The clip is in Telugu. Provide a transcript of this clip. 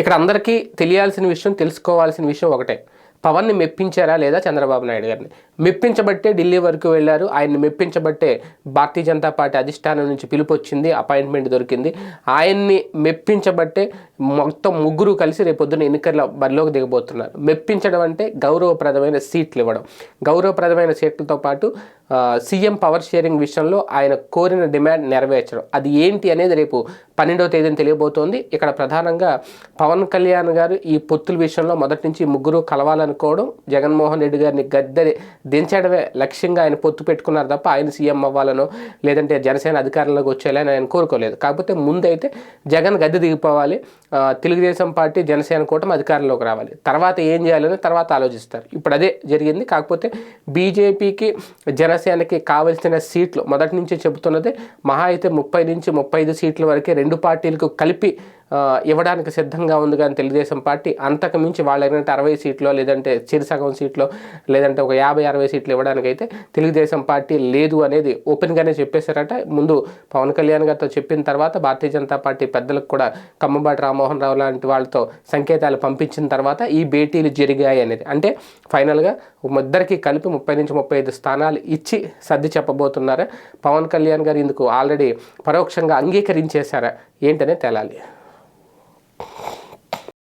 ఇక్కడ అందరికీ తెలియాల్సిన విషయం తెలుసుకోవాల్సిన విషయం ఒకటే. పవన్ని మెప్పించారా లేదా చంద్రబాబు నాయుడు గారిని? మెప్పించబట్టే ఢిల్లీ వరకు వెళ్ళారు. ఆయన్ని మెప్పించబట్టే భారతీయ జనతా పార్టీ అధిష్టానం నుంచి పిలుపు వచ్చింది అపాయింట్మెంట్ దొరికింది. ఆయన్ని మెప్పించబట్టే మొత్తం ముగ్గురు కలిసి రేపొద్దున ఎన్నికల బరిలోకి దిగబోతున్నారు. మెప్పించడం అంటే గౌరవప్రదమైన సీట్లు ఇవ్వడం. గౌరవప్రదమైన సీట్లతో పాటు సీఎం పవర్ షేరింగ్ విషయంలో ఆయన కోరిన డిమాండ్ నెరవేర్చడం. అది ఏంటి అనేది రేపు పన్నెండవ తేదీన తెలియబోతోంది. ఇక్కడ ప్రధానంగా పవన్ కళ్యాణ్ గారు ఈ పొత్తుల విషయంలో మొదటి నుంచి ముగ్గురు కలవాలనుకోవడం జగన్మోహన్ రెడ్డి గారిని గద్దె దించడమే లక్ష్యంగా ఆయన పొత్తు పెట్టుకున్నారు తప్ప ఆయన సీఎం అవ్వాలనో లేదంటే జనసేన అధికారంలోకి వచ్చేయాలని ఆయన కోరుకోలేదు. కాకపోతే ముందైతే జగన్ గద్దె దిగిపోవాలి. తెలుగుదేశం పార్టీ జనసేన కూటమి అధికారంలోకి రావాలి. తర్వాత ఏం చేయాలని తర్వాత ఆలోచిస్తారు. ఇప్పుడు అదే జరిగింది. కాకపోతే బీజేపీకి జన జనసేనకి కావలసిన సీట్లు. మొదటి నుంచి చెబుతున్నది మహా అయితే ముప్పై నుంచి ముప్పై ఐదు సీట్ల వరకే రెండు పార్టీలకు కలిపి ఇవ్వడానికి సిద్ధంగా ఉంది కానీ తెలుగుదేశం పార్టీ అంతకు మించి వాళ్ళు ఏంటంటే అరవై సీట్లో లేదంటే చిరుసగం సీట్లో లేదంటే ఒక యాభై అరవై సీట్లు ఇవ్వడానికైతే తెలుగుదేశం పార్టీ లేదు అనేది ఓపెన్గానే చెప్పేశారట. ముందు పవన్ కళ్యాణ్ గారితో చెప్పిన తర్వాత భారతీయ జనతా పార్టీ పెద్దలకు కూడా కమ్మబాటి రామ్మోహన్ రావు లాంటి వాళ్ళతో సంకేతాలు పంపించిన తర్వాత ఈ భేటీలు జరిగాయి అనేది. అంటే ఫైనల్గా ఇద్దరికి కలిపి ముప్పై నుంచి ముప్పై ఐదు స్థానాలు ఇచ్చి సర్ది చెప్పబోతున్నారా. పవన్ కళ్యాణ్ గారు ఇందుకు ఆల్రెడీ పరోక్షంగా అంగీకరించేశారా. ఏంటనే తేలాలి. Oh.